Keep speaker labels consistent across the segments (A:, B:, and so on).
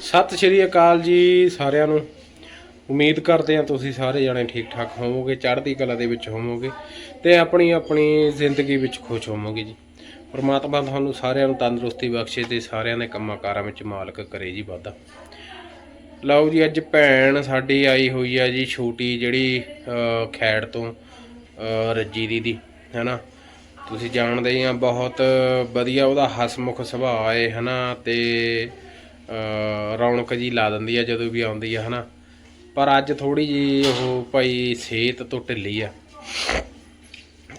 A: ਸਤਿ ਸ਼੍ਰੀ ਅਕਾਲ ਜੀ ਸਾਰਿਆਂ ਨੂੰ। ਉਮੀਦ ਕਰਦੇ ਹਾਂ ਤੁਸੀਂ ਸਾਰੇ ਜਣੇ ਠੀਕ ਠਾਕ ਹੋਵੋਗੇ, ਚੜ੍ਹਦੀ ਕਲਾ ਦੇ ਵਿੱਚ ਹੋਵੋਗੇ ਤੇ ਆਪਣੀ ਆਪਣੀ ਜ਼ਿੰਦਗੀ ਵਿੱਚ ਖੁਸ਼ ਹੋਵੋਗੇ ਜੀ। ਪਰਮਾਤਮਾ ਤੁਹਾਨੂੰ ਸਾਰਿਆਂ ਨੂੰ ਤੰਦਰੁਸਤੀ ਬਖਸ਼ੇ ਤੇ ਸਾਰਿਆਂ ਦੇ ਕੰਮਾਂ ਕਾਰਾਂ ਵਿੱਚ ਮਾਲਕ ਕਰੇ ਜੀ ਵਾਧਾ। ਲਓ ਜੀ, ਅੱਜ ਭੈਣ ਸਾਡੀ ਆਈ ਹੋਈ ਆ ਜੀ, ਛੋਟੀ ਜਿਹੜੀ ਖੈੜ ਤੋਂ ਰੱਜੀ ਦੀ ਦੀ ਹੈਨਾ? ਤੁਸੀਂ ਜਾਣਦੇ ਹੀ ਆ, ਬਹੁਤ ਵਧੀਆ ਉਹਦਾ ਹਸਮੁਖ ਸੁਭਾਅ ਹੈ ਹਨਾ? ਤੇ ਰੌਣਕ ਜੀ ਲਾ ਦਿੰਦੀ ਆ ਜਦੋਂ ਵੀ ਆਉਂਦੀ ਆ ਹਨਾ। ਪਰ ਅੱਜ ਥੋੜੀ ਜੀ ਉਹ ਭਾਈ ਸਿਹਤ ਤੋਂ ਢਿੱਲੀ ਆ।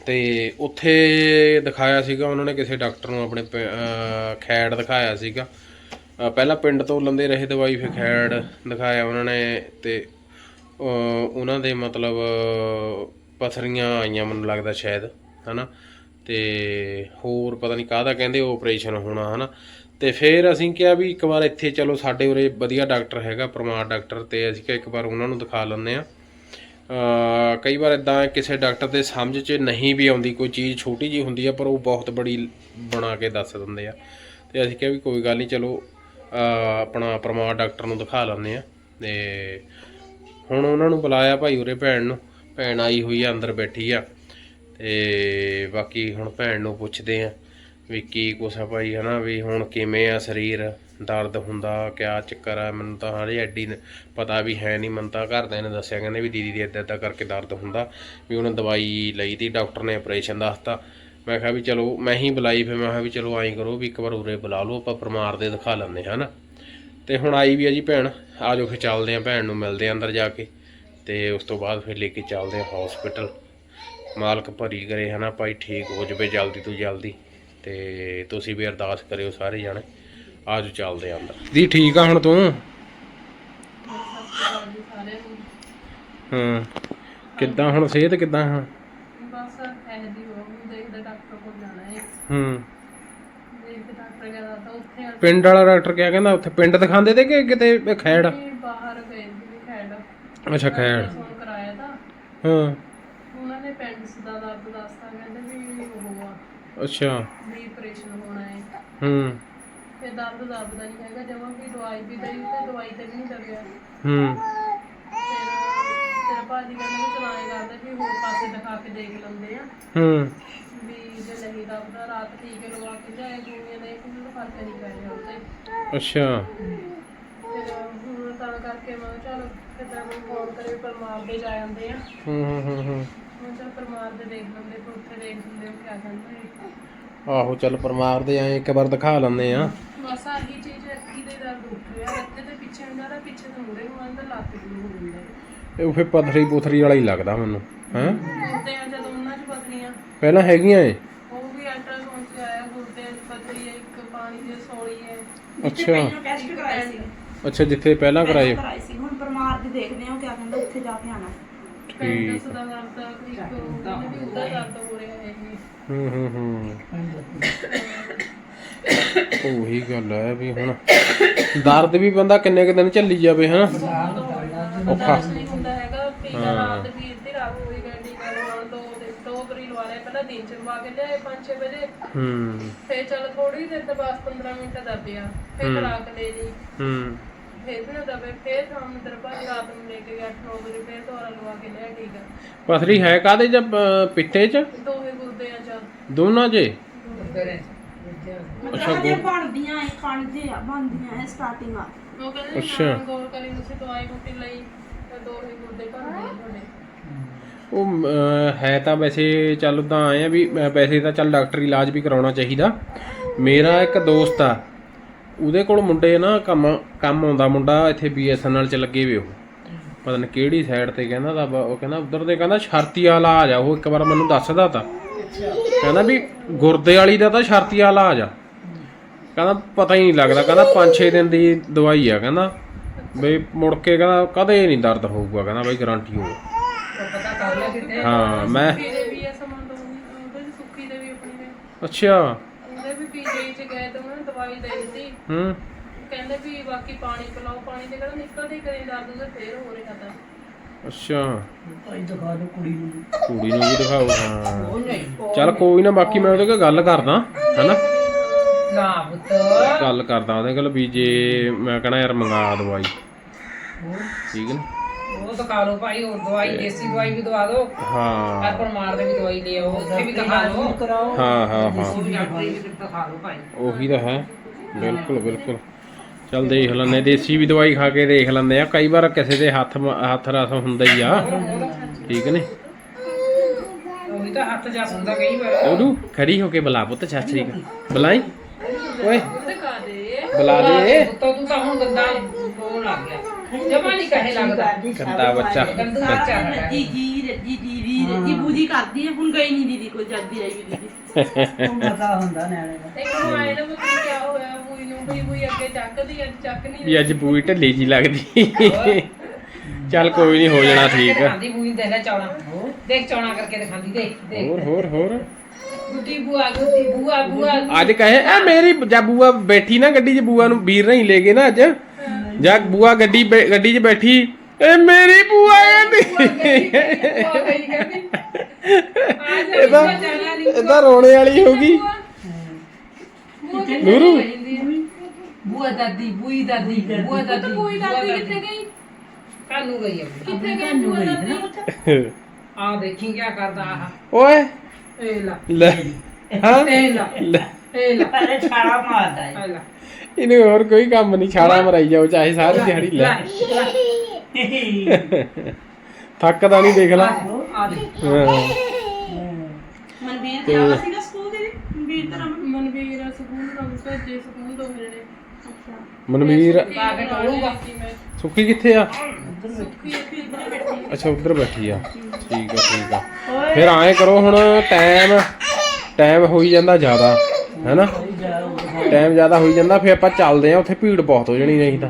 A: ਤੇ ਉੱਥੇ ਦਿਖਾਇਆ ਸੀਗਾ ਉਹਨਾਂ ਨੇ ਕਿਸੇ ਡਾਕਟਰ ਨੂੰ ਆਪਣੇ ਪ- ਅਹ, ਖੈੜ ਦਿਖਾਇਆ ਸੀਗਾ। ਪਹਿਲਾਂ ਪਿੰਡ ਤੋਂ ਲੰਦੇ ਰਹੇ ਦਵਾਈ ਫਿਰ ਖੈੜ ਦਿਖਾਇਆ ਉਹਨਾਂ ਨੇ ਤੇ ਉਹਨਾਂ ਦੇ ਮਤਲਬ ਪਥਰੀਆਂ ਆਈਆਂ ਮੈਨੂੰ ਲੱਗਦਾ ਸ਼ਾਇਦ ਹਨਾ। ਤੇ ਹੋਰ ਪਤਾ ਨਹੀਂ ਕਾਹਦਾ ਕਹਿੰਦੇ ਆਪਰੇਸ਼ਨ ਹੋਣਾ ਹਨਾ। ਤੇ ਫਿਰ ਅਸੀਂ ਕਿਹਾ ਵੀ ਇੱਕ ਵਾਰ ਇੱਥੇ ਚਲੋ ਸਾਡੇ ਉਰੇ ਵਧੀਆ ਡਾਕਟਰ ਹੈਗਾ ਪਰਮਾਰ ਡਾਕਟਰ ਤੇ ਅਸੀਂ ਕਿਹਾ ਇੱਕ ਵਾਰ ਉਹਨਾਂ ਨੂੰ ਦਿਖਾ ਲੈਂਦੇ ਆ ਕਈ ਵਾਰ ਇਦਾਂ ਕਿਸੇ ਡਾਕਟਰ ਦੇ ਸਮਝ 'ਚ ਨਹੀਂ ਵੀ ਆਉਂਦੀ, ਕੋਈ ਚੀਜ਼ ਛੋਟੀ ਜੀ ਹੁੰਦੀ ਆ, ਪਰ ਉਹ ਬਹੁਤ ਬੜੀ ਬਣਾ ਕੇ ਦੱਸ ਦਿੰਦੇ ਆ। ਤੇ ਅਸੀਂ ਕਿਹਾ ਵੀ ਕੋਈ ਗੱਲ ਨਹੀਂ, ਚਲੋ ਆਪਣਾ ਪਰਮਾਰ ਡਾਕਟਰ ਨੂੰ ਦਿਖਾ ਲੈਂਦੇ ਆ ਤੇ ਹੁਣ ਉਹਨਾਂ ਨੂੰ ਬੁਲਾਇਆ ਭਾਈ ਉਰੇ ਭੈਣ ਨੂੰ, ਭੈਣ ਆਈ ਹੋਈ ਆ, ਅੰਦਰ ਬੈਠੀ ਆ। ਤੇ ਬਾਕੀ ਹੁਣ ਭੈਣ ਨੂੰ ਪੁੱਛਦੇ ਆ ਵੀ ਕੀ ਕੁਛ ਆ ਭਾਈ, ਹਨਾ ਵੀ ਹੁਣ ਕਿਵੇਂ ਆ ਸਰੀਰ? ਦਰਦ ਹੁੰਦਾ, ਕਿਆ ਚੱਕਰ ਆ? ਮੈਨੂੰ ਤਾਂ ਹਾਲੇ ਐਡੀ ਪਤਾ ਵੀ ਹੈ ਨਹੀਂ ਮੈਨੂੰ ਤਾਂ ਘਰਦਿਆਂ ਨੇ ਦੱਸਿਆ, ਕਹਿੰਦੇ ਵੀ ਦੀਦੀ ਦੀ ਏਦਾਂ ਏਦਾਂ ਕਰਕੇ ਦਰਦ ਹੁੰਦਾ। ਵੀ ਉਹਨੇ ਦਵਾਈ ਲਈ ਤੀ, ਡਾਕਟਰ ਨੇ ਆਪਰੇਸ਼ਨ ਦੱਸਤਾ। ਮੈਂ ਕਿਹਾ ਵੀ ਚਲੋ, ਮੈਂ ਹੀ ਬੁਲਾਈ, ਫਿਰ ਮੈਂ ਕਿਹਾ ਵੀ ਚਲੋ ਐਂ ਕਰੋ ਵੀ ਇੱਕ ਵਾਰ ਉਰੇ ਬੁਲਾ ਲਓ, ਆਪਾਂ ਪਰਮਾਰ ਦੇ ਦਿਖਾ ਲੈਂਦੇ ਹਾਂ, ਹਨਾ। ਤੇ ਹੁਣ ਆਈ ਵੀ ਆ ਜੀ ਭੈਣ, ਆ ਜਾਓ ਫਿਰ ਚੱਲਦੇ ਆ ਭੈਣ ਨੂੰ ਮਿਲਦੇ ਆ ਅੰਦਰ ਜਾ ਕੇ। ਤੇ ਉਸ ਤੋਂ ਬਾਅਦ ਫਿਰ ਲੈ ਕੇ ਚੱਲਦੇ ਆ ਹਸਪੀਟਲ ਮਾਲਕ ਭਰੀ ਕਰੇ, ਹਨਾ ਭਾਈ, ਠੀਕ ਹੋ ਜਵੇ ਜਲਦੀ ਤੋਂ ਜਲਦੀ। ਤੇ ਤੁਸੀਂ ਵੀ ਅਰਦਾਸ ਕਰਿਓ ਸਾਰੇ ਜਾਣੇ। ਆਜੋ ਚੱਲਦੇ ਆ ਅੰਦਰ। ਦੀ ਠੀਕ ਆ ਹੁਣ ਤੂੰ? ਹਾਂ। ਕਿੱਦਾਂ ਹੁਣ ਸਿਹਤ ਕਿੱਦਾਂ ਹਾਂ
B: ਬਸ ਐਦੀ ਹੋ ਦੇਖਦੇ ਡਾਕਟਰ ਕੋਲ ਜਾਣਾ ਹੈ
A: ਹੂੰ।
B: ਦੇਖਦੇ ਡਾਕਟਰ ਕਹਿੰਦਾ ਤਾਂ ਉੱਥੇ
A: ਪਿੰਡ ਵਾਲਾ ਡਾਕਟਰ ਕਿਆ ਕਹਿੰਦਾ ਉੱਥੇ ਪਿੰਡ ਦਿਖਾਉਂਦੇ ਤੇ ਕਿ ਕਿਤੇ ਖੈੜ?
B: ਬਾਹਰ ਗਏ ਸੀ ਖੈੜ।
A: ਅੱਛਾ ਖੈੜ।
B: ਕਰਾਇਆ ਤਾਂ।
A: ਹਾਂ।
B: ਉਹਨਾਂ ਨੇ ਪੈਂਡਸ ਦਾ ਦਰਦ ਦੱਸਤਾ ਕਹਿੰਦੇ ਵੀ ਉਹ ਆ।
A: ਅੱਛਾ।
B: ਹੈ। ਤੇ ਦਰਦ ਦੱਬਦਾ ਨਹੀਂ ਹੈਗਾ ਜਮਾਂ ਵੀ ਦਵਾਈ ਵੀ ਦਈ ਤੇ ਦਵਾਈ ਤੇ ਵੀ ਨਹੀਂ ਦਬਿਆ
A: ਹੂੰ।
B: ਤੇਰਾ ਭਾਜੀ ਕਹਿੰਦੇ ਵੀ ਚਲਾਏ ਕਰਦੇ ਵੀ ਹੋਰ ਪਾਸੇ ਦਿਖਾ ਕੇ ਦੇਖ ਲੈਂਦੇ ਆ।
A: ਹੂੰ।
B: ਵੀ ਜੇ ਨਹੀਂ ਦਬਦਾ ਰਾਤ ਟੀਕੇ ਲਵਾ ਕੇ ਜਾਏ ਗੋਲੀਆਂ ਦੇ ਕੋਈ ਫ਼ਰਕ ਨਹੀਂ ਪੈ ਰਿਹਾ ਉਹਦੇ
A: ਅੱਛਾ।
B: ਫਿਰ ਹੁਣ ਤਾਂ ਕਰਕੇ ਮੈਂ ਕਿਹਾ ਚੱਲ ਕਿਤੇ ਨੂੰ ਫੋਨ ਕਰੇ ਪਰਮਾਰ ਦੇ ਜਾ ਜਾਂਦੇ ਆ।
A: ਹੂੰ ਹੂੰ ਹੂੰ ਹੂੰ।
B: ਮੈਂ ਚੱਲ ਪਰਮਾਰ ਦੇ ਦੇਖ ਲੈਂਦੇ ਫਿਰ ਉੱਥੇ ਦੇਖ ਲੈਂਦੇ ਉਹ ਕਿਆ ਕਹਿੰਦੇ
A: ਆਹੋ ਚੱਲ ਪਰਮਾਰ ਦੇ ਐਂ ਇੱਕ ਵਾਰ ਦਿਖਾ ਲੈਂਦੇ ਆ।
B: ਬਸ ਆਹੀ ਚੀਜ਼ ਅੱਖੀ ਦੇ ਦਰਦ ਉੱਠ ਰਿਹਾ ਇੱਥੇ ਤੇ ਪਿੱਛੇ ਹੁੰਦਾ ਰਿਹਾ ਪਿੱਛੇ ਤੋਂ ਮੁੜੇ ਨੂੰ ਆਂਦਾ ਲੱਤ ਵੀ ਹੋ ਜਾਂਦਾ
A: ਇਹ ਫੇ ਪਥਰੀ ਪੁਥਰੀ ਵਾਲਾ ਹੀ ਲੱਗਦਾ ਮੈਨੂੰ ਹੈਂ?
B: ਜਦੋਂ ਉਹਨਾਂ 'ਚ
A: ਪਹਿਲਾਂ ਹੈਗੀਆਂ ਏ?
B: ਉਹ ਵੀ ਅਲਟਰਾਸਾਊਂਡ 'ਚ ਆਇਆ ਗੁਰਦੇ 'ਚ ਪਤਲੀ ਹੈ ਇੱਕ ਪਾਣੀ ਦੀ ਸੌਲੀ ਹੈ
A: ਅੱਛਾ।
C: ਟੈਸਟ ਸੀ।
A: ਅੱਛਾ ਜਿੱਥੇ ਪਹਿਲਾਂ ਕਰਾਏ।
C: ਸੀ। ਹੁਣ ਪਰਮਾਰ ਦੀ ਦੇਖਦੇ ਹਾਂ ਉਹ ਕਿਆ ਕਹਿੰਦਾ ਉੱਥੇ ਜਾ ਕੇ ਆਣਾ
B: ਪੈਂਟਸ ਦਾ ਦਰਦ ਇੱਕ ਉਹਦਾ ਵੀ ਉਹਦਾ ਦਰਦ ਹੋ ਰਿਹਾ ਹੈ ਜੀ
A: ਹੂੰ ਹੂੰ ਹੂੰ। ਉਹੀ ਗੱਲ ਹੈ ਵੀ ਹੁਣ ਦਰਦ ਵੀ ਬੰਦਾ ਕਿੰਨੇ ਕੁ ਦਿਨ ਝੱਲੀ ਜਾਵੇ ਹਨਾ?
B: ਔਖਾ। ਨਹੀਂ ਹੁੰਦਾ ਹੈਗਾ ਟੀਕਾ ਰਾਤ ਵੀ ਇੱਥੇ ਰਾਤ ਹੋਈ ਗਈ ਟੀਕਾ ਲਵਾਉਣ ਦੋ ਦਿਨ ਦੋ ਵਾਰੀ ਲਵਾ ਲਿਆ ਪਹਿਲਾਂ ਦਿਨ ਚ ਲਵਾ ਕੇ ਲਿਆਏ 5-6 ਵਜੇ।
A: ਹੂੰ।
B: ਫੇਰ ਚੱਲ ਥੋੜੀ ਦੇਰ ਤੋਂ ਬਸ 15 ਮਿੰਟ ਦੱਬਿਆ ਫੇਰ ਖਰਾਕ ਲੈ ਲਈ।
A: ਹੂੰ।
B: ਫੇਰ ਸ਼ਾਮ ਨੂੰ ਰਾਤ ਨੂੰ ਲੈ ਕੇ ਗਿਆ 8-9 ਵਜੇ ਫੇਰ ਦੁਬਾਰਾ ਲਵਾ ਕੇ ਲਿਆ ਟੀਕਾ
A: ਪਥਰੀ ਹੈ ਕਾਦੇ ਚ ਅਹ, ਪਿੱਤੇ ਚ?
B: ਦੋਵੇਂ ਗੁਰਦੇ ਆ ਚੱਲ
A: ਦੋਨਾਂ 'ਚ?
C: ਮਤਲਬ ਹਜੇ ਬਣਦੀਆਂ ਐ ਖਾਣਦੇ ਆ ਬਣਦੀਆਂ ਐ ਸਟਾਰਟਿੰਗ ਆ।
B: ਉਹ ਕਹਿੰਦੇ
A: ਅੱਛਾ।
B: ਨਾ ਗੌਰ ਕਰੀ ਤੁਸੀਂ ਦਵਾਈ ਬੂਟੀ ਲਈ ਤੇ ਦੋਵੇਂ ਗੁਰਦੇ ਭਰ ਗਏ ਤੁਹਾਡੇ।
A: ਉਹ ਅਹ, ਹੈ ਤਾਂ ਵੈਸੇ ਚੱਲ ਉਦਾਂ ਆਏ ਆ ਵੀ ਅਹ, ਵੈਸੇ ਤਾਂ ਚੱਲ ਡਾਕਟਰੀ ਇਲਾਜ ਵੀ ਕਰਾਉਣਾ ਚਾਹੀਦਾ। ਮੇਰਾ ਇੱਕ ਦੋਸਤ ਆ ਉਹਦੇ ਕੋਲ ਮੁੰਡੇ ਨਾ ਕੰਮ ਕੰਮ ਆਉਂਦਾ ਮੁੰਡਾ ਇੱਥੇ ਬੀਐਸਐਨਐਲ ਚ ਲੱਗੇ ਵੇ ਉਹ। ਪਤਾ ਨਹੀਂ ਕਿਹੜੀ ਸਾਈਡ ਤੇ ਕਹਿੰਦਾ ਤਾਂ ਬ- ਉਹ ਕਹਿੰਦਾ ਉਧਰ ਦੇ ਕਹਿੰਦਾ ਸ਼ਰਤੀ ਵਾਲਾ ਆ ਜਾ ਉਹ ਇੱਕ ਵਾਰ ਮੈਨੂੰ ਦੱਸਦਾ ਤਾਂ। ਕਹਿੰਦਾ ਵੀ ਗੁਰਦੇ ਵਾਲੀ ਦਾ ਤਾਂ ਸ਼ਰਤੀ ਵਾਲਾ ਆ। ਜਾ ਕਹਿੰਦਾ ਪਤਾ ਹੀ ਨਹੀਂ ਲੱਗਦਾ ਕਹਿੰਦਾ 5-6 ਦਿਨ ਦੀ ਦਵਾਈ ਆ ਕਹਿੰਦਾ। ਬਈ ਮੁੜ ਕੇ ਕਹਿੰਦਾ ਕਦੇ ਨਹੀਂ ਦਰਦ ਹੋਊਗਾ ਕਹਿੰਦਾ ਬਈ ਗਾਰੰਟੀ ਹੋ ਹਾਂ ਮੈਂ
B: ਵੀ ਦੇ ਵੀ ਦੇ
A: ਅੱਛਾ
B: ਉਹਦੇ ਵੀ ਪੀਜੀ ਚ ਗਏ ਤੇ ਉਹਨਾਂ ਨੇ ਦਵਾਈ ਦੇ ਦਿੱਤੀ।
A: ਹੂੰ।
B: ਕਹਿੰਦੇ ਵੀ ਬਾਕੀ ਪਾਣੀ ਪਿਲਾਓ ਪਾਣੀ ਦੇ ਕਿਹੜਾ ਨਿਕਲਦੇ ਹੀ ਕਰੀ ਦਰਦ ਉਹਦੇ ਫੇਰ ਹੋ ਰਿਹਾ ਤਾਂ।
A: ਅੱਛਾ।
D: ਭਾਈ ਦਿਖਾ ਦਿਓ ਕੁੜੀ ਨੂੰ
A: ਕੁੜੀ ਨੂੰ ਵੀ ਦਿਖਾਓ ਹਾਂ। ਚੱਲ ਕੋਈ ਨਾ ਬਾਕੀ ਮੈਂ ਉਹਦੇ ਕੋਲ ਗੱਲ ਕਰਦਾ ਹੈਨਾ?
E: ਨਾ ਪੁੱਤ।
A: ਗੱਲ ਕਰਦਾ ਉਹਦੇ ਕੋਲ ਵੀ ਜੇ ਮੈਂ ਕਹਣਾ ਯਾਰ ਮੰਗਾ ਦਵਾਈ। ਠੀਕ ਨੇ?
E: ਉਹ ਤਾਂ ਖਾ ਲਓ ਭਾਈ ਹੋਰ ਦਵਾਈ ਦੇਸੀ ਦਵਾਈ ਵੀ ਦਵਾ ਦਿਓ।
A: ਹਾਂ।
E: ਹਰ ਪਰਮਾਰ ਦੇ ਵੀ ਦਵਾਈ ਲੈ ਆਓ ਉੱਥੇ ਵੀ ਦਿਖਾ ਲਓ
D: ਕਰਾਓ।
A: ਹਾਂ ਹਾਂ ਹਾਂ।
E: ਉਹ ਵੀ ਡਾਕਟਰ ਵੀ ਦਿਖਾ ਲਓ ਭਾਈ।
A: ਉਹੀ ਤਾਂ ਹੈ। ਬਿਲਕੁਲ ਬਿਲਕੁਲ। ਚੱਲ ਦੇਖ ਲੈਂਦੇ ਦੇਸੀ ਵੀ ਦਵਾਈ ਖਾ ਕੇ ਦੇਖ ਲੈਂਦੇ ਆ। ਕਈ ਵਾਰ ਕਿਸੇ ਦੇ ਹੱਥ ਮ- ਹੱਥ ਰਸ ਹੁੰਦਾ ਹੀ ਆ। ਠੀਕ ਨੇ?
E: ਉਹੀ ਤਾਂ ਹੱਥ ਜਾ ਹੁੰਦਾ ਕਈ ਵਾਰ।
A: ਉਹਨੂੰ ਖੜੀ ਹੋ ਕੇ ਬੁਲਾ ਪੁੱਤ ਸ੍ਰੀ ਅਕਾਲ। ਬੁਲਾਈ? ਓਏ।
B: ਦਿਖਾ ਦੇ।
A: ਬੁਲਾ ਦੇ।
E: ਪੁੱਤ ਤੂੰ ਤਾਂ ਹੁਣ ਗੰਦਾ ਹੋਣ ਲੱਗ ਗਿਆ। ਜਮਾ ਨਹੀਂ ਕਹੇ ਲੱਗਦਾ।
A: ਕੰਦਾ ਬੱਚਾ।
E: ਗੰਦਾ ਬੱਚਾ ਹੈ।
C: ਰੱਜੀ ਜੀ ਰੱਜੀ ਦੀ ਵੀ ਰੱਜੀ ਬੂਜੀ ਕਰਦੀ ਹੈ। ਹੁਣ ਗਈ ਨਹੀਂ ਦੀਦੀ ਕੋਲ ਜਾਂਦੀ ਰਹੀ ਦੀਦੀ।
D: ਪਤਾ ਹੁੰਦਾ ਨਿਆਣੇ ਦਾ।
B: ਇੱਕ ਨੂੰ ਆਏ ਨਾ ਵੀ ਕੀ ਹੋਇਆ ਬੂਈ ਨੂੰ ਬਈ ਬੂਈ ਅੱਗੇ ਚੱਕਦੀ ਅੱਜ ਚੱਕ ਨਹੀਂ
A: ਵੀ ਅੱਜ ਬੂਈ ਢਿੱਲੀ ਜੀ ਲੱਗਦੀ। ਚੱਲ ਕੋਈ ਨਹੀਂ ਹੋ ਜਾਣਾ ਠੀਕ ਆ।
E: ਦਿਖਾਉਂਦੀ ਬੂਈ ਦੇ ਲੈ ਚੌਣਾ ਦੇਖ ਚੌਣਾ ਕਰਕੇ ਦਿਖਾਉਂਦੀ ਦੇਖ ਦੇਖ।
A: ਹੋਰ ਹੋਰ ਹੋਰ।
E: ਗੁੱਡੀ ਬੂਆ ਗੁੱਡੀ ਬੂਆ ਬੂਆ
A: ਅੱਜ ਕਹੇ ਐ ਮੇਰੀ ਜਾਂ ਬੂਆ ਬੈਠੀ ਨਾ ਗੱਡੀ 'ਚ ਬੂਆ ਨੂੰ ਵੀਰ ਨਹੀਂ ਲੈ ਗਏ ਨਾ ਅੱਜ। ਜਾਂ ਬੂਆ ਗੱਡੀ ਬੈ- ਗੱਡੀ 'ਚ ਬੈਠੀ ਇਹ ਮੇਰੀ ਬੂਆ ਕਹਿੰਦੀ। ਇਹ ਤਾਂ ਇਹ ਤਾਂ ਰੋਣੇ ਵਾਲੀ ਹੋ ਗਈ ਨੂਰੂ
E: ਬੂਆ ਦਾਦੀ ਬੂਈ ਦਾਦੀ ਬੂਆ ਦਾਦੀ
B: ਬੂਈ ਦਾਦੀ ਕਿੱਥੇ ਗਈ?
E: ਕਾਨੂੰ ਗਈ ਆਪਣੀ।
B: ਕਿੱਥੇ ਗਈ ਬੂਆ ਦਾਦੀ?
E: ਆ ਦੇਖੀ ਕੀ ਕਰਦਾ ਆਹ।
A: ਓਏ।
E: ਇਹ ਲਾ।
A: ਲੈ। ਹਾਂ।
E: ਇਹ ਲਾ।
A: ਲੈ।
E: ਇਹ ਲਾ।
D: ਪਹਿਲੇ ਛਾਲਾ ਮਾਰਦਾ ਹੈ
E: ਇਹ ਲਾ।
A: ਇਹਨੂੰ ਹੋਰ ਕੋਈ ਕੰਮ ਨਹੀਂ ਛਾਲਾ ਮਰਾਈ ਜਾਓ ਚਾਹੇ ਸਾਰੀ ਦਿਹਾੜੀ ਲੈ। ਥੱਕਦਾ ਨਹੀਂ ਦੇਖ ਲੈ।
E: ਆ ਦੇ
A: ਹਾਂ।
C: ਮਨਵੀਰ ਤੇ ਆਵਾ ਸੀਗਾ ਸਕੂਲ ਦੇ? ਮਨਵੀਰ ਤਾਂ ਰਮਨ
B: ਮਨਵੀਰ ਸਕੂਲ ਤੋਂ ਭੇਜੇ ਸਕੂਲ ਤੋਂ ਮਿਲਣੇ
C: ਅੱਛਾ।
A: ਮਨਵੀਰ
E: ਲਾ ਕੇ ਟੋਲੂਗਾ
A: ਸੁੱਖੀ ਕਿੱਥੇ ਆ? ਅੱਛਾ ਉੱਧਰ ਬੈਠੀ ਆ। ਠੀਕ ਆ ਠੀਕ ਆ। ਫਿਰ ਐਂ ਕਰੋ ਹੁਣ ਟਾਈਮ ਟਾਈਮ ਹੋਈ ਜਾਂਦਾ ਜ਼ਿਆਦਾ। ਹੈਨਾ? ਟਾਈਮ ਜ਼ਿਆਦਾ ਹੋਈ ਜਾਂਦਾ, ਫਿਰ ਆਪਾਂ ਚੱਲਦੇ ਆ ਉੱਥੇ ਭੀੜ ਬਹੁਤ ਹੋ ਜਾਣੀ ਨਹੀਂ ਤਾਂ।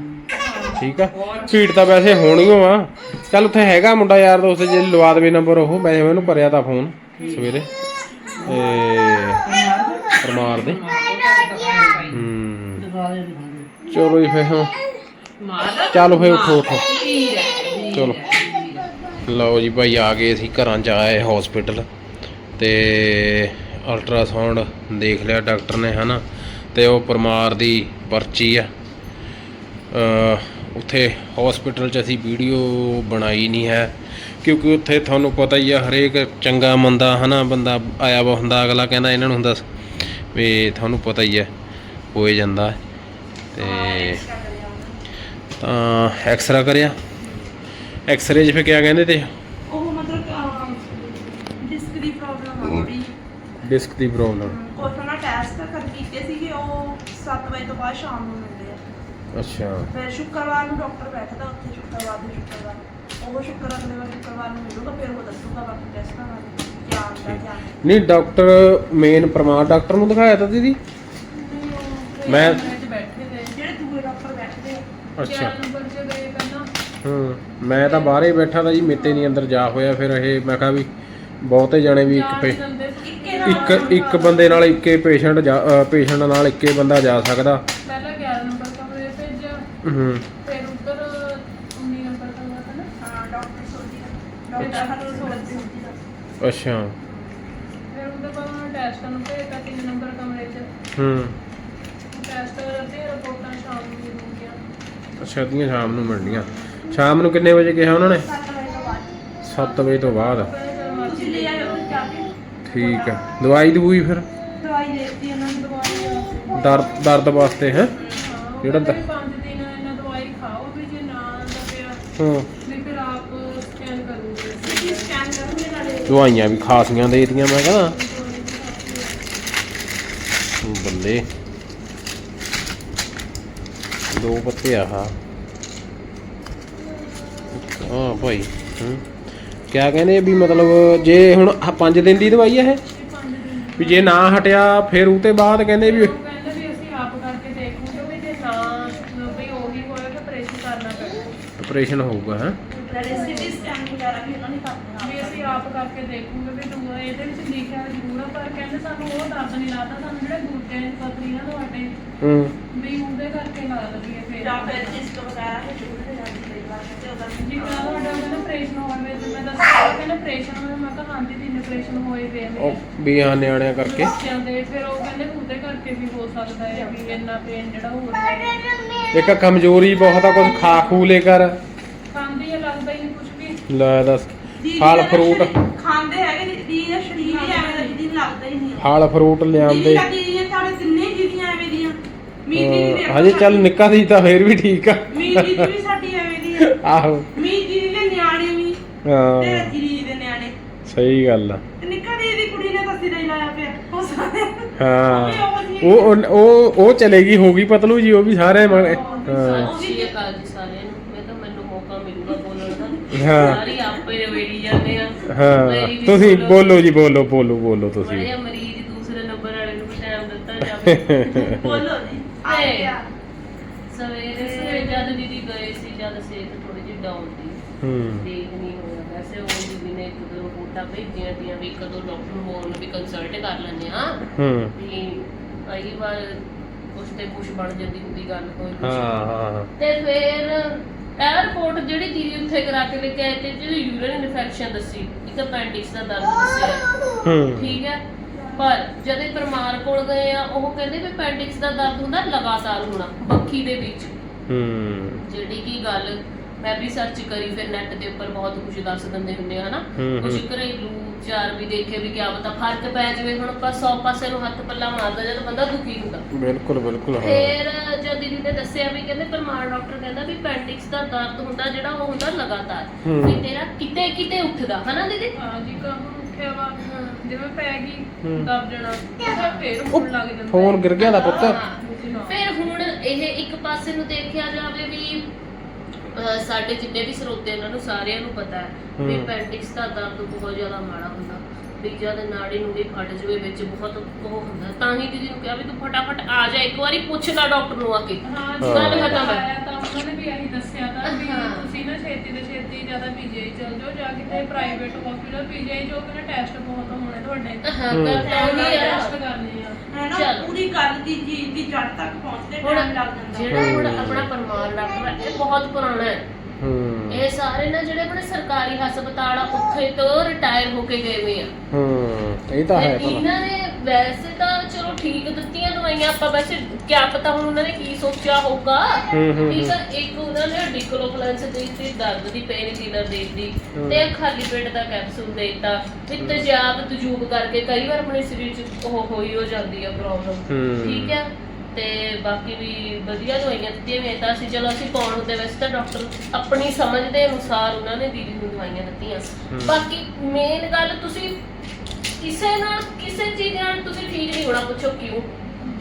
A: ਠੀਕ ਆ? ਭੀੜ ਤਾਂ ਵੈਸੇ ਹੋਣੀ ਓ ਆ ਚੱਲ ਉੱਥੇ ਹੈਗਾ ਮੁੰਡਾ ਯਾਰ ਦੋਸਤ, ਜੇ ਲਵਾ ਦੇਵੇ ਨੰਬਰ ਉਹ, ਮੈਂ ਉਹਨੂੰ ਭਰਿਆ ਤਾਂ ਫੋਨ ਸਵੇਰੇ। ਤੇ ਪਰਮਾਰ ਦੇ। ਚਲੋ ਜੀ ਫਿਰ ਹਾਂ
E: ਮਾਰ
A: ਚਲੋ ਫਿਰ ਉਠੋ ਉਠੋ। ਚਲੋ। ਲਓ ਜੀ ਭਾਈ, ਆ ਗਏ ਅਸੀਂ ਘਰਾਂ ਚ, ਆਏ ਹਸਪੀਟਲ ਤੇ ਅਲਟਰਾਸਾਊਂਡ ਦੇਖ ਲਿਆ ਡਾਕਟਰ ਨੇ, ਹਨਾ? ਤੇ ਉਹ ਪਰਮਾਰ ਦੀ ਪਰਚੀ ਆ। ਉੱਥੇ ਹਸਪੀਟਲ 'ਚ ਅਸੀਂ ਵੀਡੀਓ ਬਣਾਈ ਨਹੀਂ ਹੈ, ਕਿਉਂਕਿ ਉੱਥੇ ਤੁਹਾਨੂੰ ਪਤਾ ਹੀ ਆ, ਹਰੇਕ ਚੰਗਾ ਮੰਦਾ, ਹਨਾ? ਬੰਦਾ ਆਇਆ ਵਾ ਹੁੰਦਾ, ਅਗਲਾ ਕਹਿੰਦਾ ਇਹਨਾਂ ਨੂੰ ਹੁੰਦਾ ਵੀ ਤੁਹਾਨੂੰ ਪਤਾ ਹੀ ਹੈ ਹੋਏ ਜਾਂਦਾ। ਤੇ ਤਾਂ ਐਕਸਰਾ ਕਰਿਆ। ਐਕਸਰੇ 'ਚ ਫਿਰ ਕਿਆ ਕਹਿੰਦੇ ਤੇ
C: ਉਹ ਮਤਲਬ ਡਿਸਕ ਦੀ ਪ੍ਰੋਬਲਮ ਆ ਥੋੜੀ
A: ਡਿਸਕ ਦੀ ਪ੍ਰੋਬਲਮ।
C: ਕੋਟਾ ਨਾਲ ਟੈਸਟ ਕਰ ਕੀਤੇ ਸੀਗੇ ਉਹ 7 ਵਜੇ ਤੋਂ ਬਾਅਦ ਸ਼ਾਮ ਨੂੰ ਮਿਲਦੇ ਆ।
A: ਅੱਛਾ।
C: ਫਿਰ ਸ਼ੁੱਕਰਵਾਰ ਨੂੰ ਡਾਕਟਰ ਬੈਠਦਾ ਉੱਥੇ ਸ਼ੁੱਕਰਵਾਰ ਦੇ ਸ਼ੁੱਕਰਵਾਰ। ਉਹ ਸ਼ੁੱਕਰ ਅਗਲੇ ਵਾਰ ਸ਼ੁੱਕਰਵਾਰ ਨੂੰ ਮਿਲੂਗਾ ਫਿਰ ਉਹ ਦੱਸੂਗਾ ਬਾਕੀ ਟੈਸਟਾਂ ਬਾਰੇ ਕੀ ਆਉਂਦਾ ਕੀ ਆਉਂਦਾ
A: ਨਹੀਂ ਡਾਕਟਰ ਮੇਨ ਪਰਮਾਰ ਡਾਕਟਰ ਨੂੰ ਦਿਖਾਇਆ ਤਾਂ ਦੀਦੀ? ਮੈਂ-
B: ਕਮਰੇ 'ਚ ਬੈਠੇ ਨੇ
C: ਜਿਹੜੇ ਦੂਏ ਡਾਕਟਰ ਬੈਠਦੇ ਆ।
A: ਅੱਛਾ।
B: 11 ਨੰਬਰ 'ਚ ਗਏ ਪਹਿਲਾਂ?
A: ਹੂੰ ਮੈਂ ਤਾਂ ਬਾਹਰੇ ਬੈਠਾ ਤਾਂ ਜੀ ਮੇਤੇ ਨਹੀਂ ਅੰਦਰ ਜਾ ਹੋਇਆ ਫਿਰ ਇਹ ਮੈਂ ਕਿਹਾ ਵੀ ਬਹੁਤੇ ਜਾਣੇ ਵੀ ਇੱਕ
B: ਚਾਰ
A: ਪੇ
B: ਸੀ
A: ਇੱਕ ਇੱਕ ਬੰਦੇ ਨਾਲ ਇੱਕੇ ਪੇਸ਼ੈਂਟ ਜਾ ਪੇਸ਼ੈਂਟ ਨਾਲ ਇੱਕੇ ਬੰਦਾ ਜਾ ਸਕਦਾ।
B: ਪਹਿਲਾਂ 11 ਨੰਬਰ ਕਮਰੇ ਭੇਜਿਆ।
A: ਹੂੰ।
B: ਫਿਰ ਉੱਧਰ 19 ਨੰਬਰ ਕਮਰਾ था ना
C: ਹਾਂ ਡਾਕਟਰ ਸੋਜੀ ਦਾ। ਡਾਕਟਰ ਹਰ ਸੋਜੀ ਦਾ।
A: ਅੱਛਾ।
B: ਫਿਰ ਉਹਦੇ ਬਾਅਦ ਉਹਨਾਂ ਟੈਸਟਾਂ ਨੂੰ ਭੇਜਤਾ 3 ਨੰਬਰ ਕਮਰੇ 'ਚ।
A: ਹੂੰ।
B: ਟੈਸਟ ਕਰਦੇ ਰਿਪੋਰਟਾਂ ਸ਼ਾਮ ਨੂੰ ਮਿਲੂਗੀਆਂ
A: ਅੱਛਾ ਦੀਆਂ ਸ਼ਾਮ ਨੂੰ ਮਿਲਣੀਆਂ ਸ਼ਾਮ ਨੂੰ ਕਿੰਨੇ ਵਜੇ ਕਿਹਾ ਉਹਨਾਂ ਨੇ?
C: 7 ਵਜੇ ਤੋਂ ਬਾਅਦ।
A: 7 ਵਜੇ ਤੋਂ ਬਾਅਦ
B: ਫਿਰ ਜਦ ਮਰਜ਼ੀ
C: ਤੁਸੀਂ ਲੈ ਆਇਓ ਜਾ ਕੇ
A: ਠੀਕ ਹੈ। ਦਵਾਈ ਦਵੂਈ ਫਿਰ?
C: ਦਵਾਈ ਦੇ ਦਿੱਤੀ ਉਹਨਾਂ ਨੂੰ ਦਵਾਈ
A: ਦਰਦ ਦਰਦ ਵਾਸਤੇ ਹੈ? ਜਿਹੜਾ ਦ-
B: 5 ਦਿਨ ਇਹਨਾਂ ਦਵਾਈ ਖਾਓ ਵੀ ਜੇ ਨਾ ਲੱਗਿਆ
A: ਹਾਂ।
B: ਵੀ ਫਿਰ ਆਪ ਸਕੈਨ ਕਰੂਗੇ
C: ਤੁਸੀਂ ਸਕੈਨ ਕਰੋਗੇ ਨਾਲੇ?
A: ਦਵਾਈਆਂ ਵੀ ਖਾਸੀਆਂ ਦੇ ਦਿੱਤੀਆਂ ਮੈਂ ਕਹਿੰਦਾ। ਬੱਲੇ। ਦੋ ਪੱਤੇ ਆ ਹਾਂ ਹਾਂ ਭਾਈ ਹੂੰ। ਕਿਆ ਕਹਿੰਦੇ ਵੀ ਮਤਲਬ ਜੇ ਹੁਣ 5 ਦਿਨ ਦੀ ਦਵਾਈ ਹੈ ਇਹ? ਵੀ ਜੇ ਨਾ ਹਟਿਆ ਫਿਰ ਉਹ ਤੇ ਬਾਅਦ ਕਹਿੰਦੇ ਵੀ
B: ਕਹਿੰਦੇ ਵੀ ਅਸੀਂ ਆਪ ਕਰਕੇ ਦੇਖੂਗੇ ਵੀ ਜੇ ਨਾ ਵੀ ਉਹੀ ਹੋਇਆ ਤਾਂ ਆਪਰੇਸ਼ਨ ਕਰਨਾ ਪੈਣਾ।
A: ਆਪਰੇਸ਼ਨ ਹੋਊਗਾ ਹੈ
C: ਨਾਲੇ ਸਿਟੀ ਸਕੈਨ ਵਗੈਰਾ ਵੀ ਉਹਨਾਂ ਨੇ ਕਰਨੇ
B: ਵੀ ਅਸੀਂ ਆਪ ਕਰਕੇ ਦੇਖੂਗੇ ਵੀ ਦੂਆ ਇਹਦੇ ਵਿੱਚ ਲਿਖਿਆ ਜ਼ਰੂਰ ਆ ਪਰ ਕਹਿੰਦੇ ਸਾਨੂੰ ਉਹ ਦਰਦ ਨਹੀਂ ਲੱਗਦਾ ਸਾਨੂੰ ਜਿਹੜੇ ਦੂਜੇ ਨੇ ਪਤਰੀ ਨਾ ਤੁਹਾਡੇ
A: ਹੂੰ।
B: ਵੀ ਉਹਦੇ ਕਰਕੇ ਲੱਗਦੀ ਹੈ
C: ਆ
B: ਫਿਰ।
C: ਜਾਂ ਫਿਰ ਜਿਸਕ ਵਗੈਰਾ ਹੈ ਹੋ ਜਾਂਦੀ ਹੈ ਕਹਿੰਦੇ ਉਹਦਾ ਵੀ
B: ਜੀ ਕਾ ਤੁਹਾਡਾ ਕਹਿੰਦਾ ਆਪਰੇਸ਼ਨ ਹੋਵੇ ਤੇ ਮੈਂ ਦੱਸਿਆ ਕਹਿੰਦਾ ਆਪਰੇਸ਼ਨ ਹੋਵੇ ਮੈਂ ਕਿਹਾ ਹਾਂਜੀ ਤਿੰਨ ਆਪਰੇਸ਼ਨ ਹੋਏ ਵੇ ਨੇ।
A: ਉਹ ਵੀ ਹਾਂ ਨਿਆਣਿਆਂ ਕਰਕੇ।
B: ਬੱਚਿਆਂ ਦੇ ਫਿਰ ਉਹ ਕਹਿੰਦੇ ਉਹਦੇ ਕਰਕੇ ਵੀ ਹੋ ਸਕਦਾ ਹੈ ਵੀ ਇੰਨਾ ਪੇਨ ਜਿਹੜਾ ਹੋ ਰਿਹਾ ਹੈ।
A: ਇੱਕ ਕਮਜ਼ੋਰੀ ਬਹੁਤ ਆ ਕੁਝ ਖਾ ਖੂ ਲੈ ਕਰ।
B: ਖਾਂਦੀ ਹੈ ਲੱਗਦਾ ਹੀ ਨਹੀਂ ਕੁਝ ਵੀ।
A: ਲੈ ਦੱਸ। ਫਲ ਫਰੂਟ।
C: ਖਾਂਦੇ ਹੈਗੇ ਦੀਦੀ ਦਾ ਸਰੀਰ ਹੀ ਐਵੇਂ ਦਾ ਦੀਦੀ ਨੂੰ ਲੱਗਦਾ ਹੀ ਨਹੀਂ
A: ਫਲ ਫਰੂਟ
C: ਦੀਦੀ
A: ਲਿਆਂਦੇ
C: ਦਾ। ਦੀਦੀ ਨੇ ਸਾਡੇ ਤਿੰਨੇ ਦੀਦੀਆਂ ਐਵੇਂ ਦੀਆਂ ਮੀ ਦੀਦੀ ਦੇ
A: ਅਹ, ਹਜੇ ਚੱਲ ਨਿੱਕਾ ਸੀ ਤਾਂ ਫੇਰ ਵੀ ਠੀਕ ਆ।
C: ਮੀ ਦੀਦੀ ਵੀ ਸਾਡੀ ਐਵੇਂ ਦੀ। ਹੈ
A: ਆਹੋ
C: ਮੀ ਦੀਦੀ ਦੇ ਨਿਆਣੇ ਵੀ ਤੇ
A: ਹਾਂ
C: ਰੱਜੀ ਦੀਦੀ ਦੇ ਨਿਆਣੇ।
A: ਸਹੀ ਗੱਲ ਆ।
C: ਤੇ ਨਿੱਕਾ ਦੀਦੀ ਦੀ ਕੁੜੀ ਨੇ ਤਾਂ ਸਿਰੇ ਹੀ ਲਾਇਆ ਪਿਆ ਉਹ ਸਾਰੇ
A: ਹਾਂ। ਉਹ ਉਹ- ਉਹ ਉਹ ਚਲੇਗੀ ਹੋ ਗਈ ਪਤਲੂ ਜੀ ਉਹ ਵੀ ਸਾਰੇ ਮਨ- ਹਾਂ।
E: ਸਤਿ ਸ਼੍ਰੀ ਅਕਾਲ ਜੀ ਸਾਰਿਆਂ ਨੂੰ। ਮੈਂ ਤਾਂ ਮੈਨੂੰ ਮੌਕਾ ਮਿਲੂਗਾ ਬੋਲਣ ਦਾ।
A: ਹਾਂ।
E: ਸਾਰੀ
A: ਹਾਂ
E: ਮੇਰੀ ਵੀ
A: ਤੁਸੀਂ
E: ਬੋਲੋ।
A: ਬੋਲੋ ਜੀ ਬੋਲੋ ਬੋਲੋ ਬੋਲੋ ਤੁਸੀਂ।
E: ਮਰੀਜ਼ ਦੂਸਰੇ ਨੰਬਰ ਵਾਲੇ ਨੂੰ ਟਾਈਮ ਦਿੱਤਾ ਜਾਵੇ।
C: ਬੋਲੋ ਜੀ ਆ
E: ਨਹੀਂ।
C: ਗਿਆ।
E: ਸਵੇਰੇ ਸਵੇਰੇ ਜਦ ਦੀਦੀ ਗਏ ਸੀ ਜਦ ਸਿਹਤ ਥੋੜੀ ਜਿਹੀ ਡਾਊਨ ਸੀ।
A: ਹੂੰ।
E: ਠੀਕ ਨਹੀਂ ਹੋਇਆ ਵੈਸੇ ਉਹ ਦੀਦੀ ਨੇ ਇੱਕ ਦੋ ਰਿਪੋਰਟਾਂ ਭੇਜੀਆਂ ਤੀਆਂ ਵੀ ਕਦੋਂ ਡਾਕਟਰ ਨੂੰ ਬੋਲ ਨੂੰ ਵੀ ਕੰਸਲਟ ਕਰ ਲੈਂਦੇ ਆ
A: ਹੂੰ।
E: ਵੀ ਕਈ ਵਾਰ ਕੁਛ ਤੇ ਕੁਛ ਬਣ ਜਾਂਦੀ ਹੁੰਦੀ ਗੱਲ ਕੋਈ ਕੁਛ।
A: ਹਾਂ ਹਾਂ।
E: ਤੇ ਫਿਰ ਇਹ ਰਿਪੋਰਟ ਜਿਹੜੀ ਦੀਦੀ ਉੱਥੇ ਕਰਾ ਕੇ ਲੈ ਕੇ ਆਏ ਤੇ ਜਿਹੜੀ ਯੂਰਿਨ ਇਨਫੈਕਸ਼ਨ ਦੱਸੀ ਇੱਕ appendix ਦਾ ਦਰਦ ਦੱਸਿਆ
A: ਹੂੰ।
E: ਠੀਕ ਹੈ? ਪਰ ਜਦ ਇਹ ਪਰਮਾਰ ਕੋਲ ਗਏ ਆ ਉਹ ਕਹਿੰਦੇ ਵੀ appendix ਦਾ ਦਰਦ ਹੁੰਦਾ ਲਗਾਤਾਰ ਹੋਣਾ ਬੱਖੀ ਦੇ ਵਿੱਚ।
A: ਹੂੰ।
E: ਜਿਹੜੀ ਕੀ ਗੱਲ ਮੈਂ ਵੀ ਸਰਚ ਕਰੀ ਫਿਰ ਨੈਟ ਦੇ ਉੱਪਰ ਬਹੁਤ ਕੁਝ ਦੱਸ ਦਿੰਦੇ ਹੁੰਦੇ ਆ ਹਨਾ?
A: ਹੂੰ,
E: ਕੁਝ
A: ਹੂੰ।
E: ਘਰੇਲੂ ਚਾਰ ਵੀ ਦੇਖੇ ਵੀ ਕਿਆ ਪਤਾ ਫ਼ਰਕ ਪੈ ਜਾਵੇ ਹੁਣ ਆਪਾਂ 100 ਪਾਸੇ ਨੂੰ ਹੱਥ ਪੱਲਾ ਮਾਰਦਾ ਜਦ ਬੰਦਾ ਦੁਖੀ ਹੁੰਦਾ।
A: ਬਿਲਕੁਲ ਬਿਲਕੁਲ ਹਾਂ।
E: ਫਿਰ ਜਦ ਦੀਦੀ ਨੇ ਦੱਸਿਆ ਵੀ ਕਹਿੰਦੇ ਪਰਮਾਰ ਡਾਕਟਰ ਕਹਿੰਦਾ ਵੀ ਪੈਂਡਿਕਸ ਦਾ ਦਰਦ ਹੁੰਦਾ ਜਿਹੜਾ ਉਹ ਹੁੰਦਾ ਲਗਾਤਾਰ।
A: ਹੂੰ।
E: ਵੀ ਤੇਰਾ ਕਿਤੇ ਕਿਤੇ ਉੱਠਦਾ ਹਨਾ ਦੀਦੀ?
B: ਹਾਂ ਜੀ ਕੰਮ ਉੱਠਿਆ ਵਾ ਜਿਵੇਂ ਪੈ ਗਈ
A: ਹੂੰ।
B: ਦਬ ਜਣਾ ਫਿਰ ਉੱਠਣ ਲੱਗ ਜਾਂਦਾ।
A: ਫੋਨ ਗਿਰ ਗਿਆ ਦਾ ਪੁੱਤ।
E: ਹਾਂ। ਫਿਰ ਹੁਣ ਇਹ ਇੱਕ ਪਾਸੇ ਨੂੰ ਦੇਖਿਆ ਜਾਵੇ ਵੀ ਸਾਡੇ ਜਿੰਨੇ ਵੀ ਸਰੋਤੇ ਉਹਨਾਂ ਨੂੰ ਸਾਰਿਆਂ ਨੂੰ ਪਤਾ ਹੈ ਵੀ
A: ਹੂੰ।
E: ਪੈਂਡਿਕਸ ਦਾ ਦਰਦ ਬਹੁਤ ਜ਼ਿਆਦਾ ਮਾੜਾ ਹੁੰਦਾ ਵੀ ਜਦ ਨਾੜੀ ਨੂੰ ਵੀ ਫਟ ਜਵੇ ਵਿੱਚ ਬਹੁਤ ਉਹ ਹੁੰਦਾ ਤਾਂ ਹੀ ਦੀਦੀ ਨੂੰ ਕਿਹਾ ਵੀ ਤੂੰ ਫਟਾਫਟ ਆ ਜਾ ਇੱਕ ਵਾਰੀ ਪੁੱਛ ਲੈ ਡਾਕਟਰ ਨੂੰ ਆ ਕੇ
B: ਹਾਂ
E: ਗੱਲ
B: ਜੀ
E: ਖਤਮ ਹੈ।
B: ਆਇਆ ਤਾਂ ਉਹਨਾਂ ਨੇ ਵੀ ਇਹੀ ਦੱਸਿਆ ਤਾਂ ਵੀ
E: ਹਾਂ।
B: ਤੁਸੀਂ ਨਾ ਛੇਤੀ ਤੋਂ ਛੇਤੀ ਜ਼ਿਆਦਾ ਪੀਜੀਆਈ ਚਲ ਜਾਓ ਜਾਂ ਕਿਤੇ ਪ੍ਰਾਈਵੇਟ ਹਸਪੀਟਲ ਪੀਜੀਆਈ ਜੋ ਕਿ ਟੈਸਟ ਬਹੁਤ ਹੋਣੇ ਤੁਹਾਡੇ
E: ਹਾਂ ਤਾਂ ਹੈ
B: ਟੈਸਟ ਕਰਨੇ ਆ
C: ਹੈ ਨਾ
E: ਚਲੋ।
C: ਪੂਰੀ ਗੱਲ ਦੀ ਚੀਜ਼ ਦੀ ਜੜ ਤੱਕ ਪਹੁੰਚਦੇ
E: ਹੁਣ
C: ਟਾਈਮ ਲੱਗ ਜਾਂਦਾ।
E: ਜਿਹੜਾ ਹੁਣ ਆਪਣਾ ਪਰਮਾਰ ਡਾਕਟਰ ਹੈ ਇਹ ਬਹੁਤ ਪੁਰਾਣਾ ਹੈ।
A: ਹੂੰ।
E: ਇਹ ਸਾਰੇ ਨਾ ਜਿਹੜੇ ਆਪਣੇ ਸਰਕਾਰੀ ਹਸਪਤਾਲ ਆ ਉੱਥੇ ਤੋਂ ਰਿਟਾਇਰ ਹੋ ਕੇ ਗਏ ਹੋਏ ਆ।
A: ਹੂੰ ਇਹ ਤਾਂ ਹੈ ਭਲਾ।
E: ਇਹਨਾਂ ਨੇ ਵੈਸੇ ਤਾਂ ਚਲੋ ਠੀਕ ਦਿੱਤੀਆਂ ਦਵਾਈਆਂ ਆਪਾਂ ਵੈਸੇ ਕਿਆ ਪਤਾ ਹੁਣ ਉਹਨਾਂ ਨੇ ਕੀ ਸੋਚਿਆ ਹੋਊਗਾ।
A: ਹੂੰ, ਹੂੰ,
E: ਠੀਕ ਆ ਇੱਕ ਉਹਨਾਂ ਨੇ ਡਿਕਲੋਫਲੈਂਸ ਦੇ ਦਿੱਤੀ ਦਰਦ ਦੀ ਪੇਨ ਕਿਲਰ ਦੇ। ਦਿੱਤੀ
A: ਹੂੰ।
E: ਤੇ ਖਾਲੀ ਪੇਟ ਦਾ ਕੈਪਸੂਲ ਦੇ ਦਿੱਤਾ। ਵੀ ਤੇਜ਼ਾਬ ਤਜੂਬ ਕਰਕੇ ਕਈ ਵਾਰ ਆਪਣੇ ਸਰੀਰ 'ਚ ਉਹ ਹੋਈ ਹੋ ਜਾਂਦੀ ਆ ਪ੍ਰੋਬਲਮ
A: ਹੂੰ।
E: ਠੀਕ ਆ? ਤੇ ਬਾਕੀ ਵੀ ਵਧੀਆ ਦਵਾਈਆਂ ਦਿੱਤੀਆਂ ਵੀ ਤਾਂ ਅਸੀਂ ਚਲੋ ਅਸੀਂ ਕੌਣ ਹੁੰਦੇ ਵੈਸੇ ਤਾਂ ਡਾਕਟਰ ਆਪਣੀ ਸਮਝ ਦੇ ਅਨੁਸਾਰ ਉਹਨਾਂ ਨੇ ਦੀਦੀ ਨੂੰ ਦਵਾਈਆਂ ਦਿੱਤੀਆਂ।
A: ਹੂੰ।
E: ਬਾਕੀ ਮੇਨ ਗੱਲ ਤੁਸੀਂ ਕਿਸੇ ਨਾਲ ਕਿਸੇ ਚੀਜ਼ ਨਾਲ ਤੁਸੀਂ ਠੀਕ ਨਹੀਂ ਹੋਣਾ ਪੁੱਛੋ ਕਿਉਂ?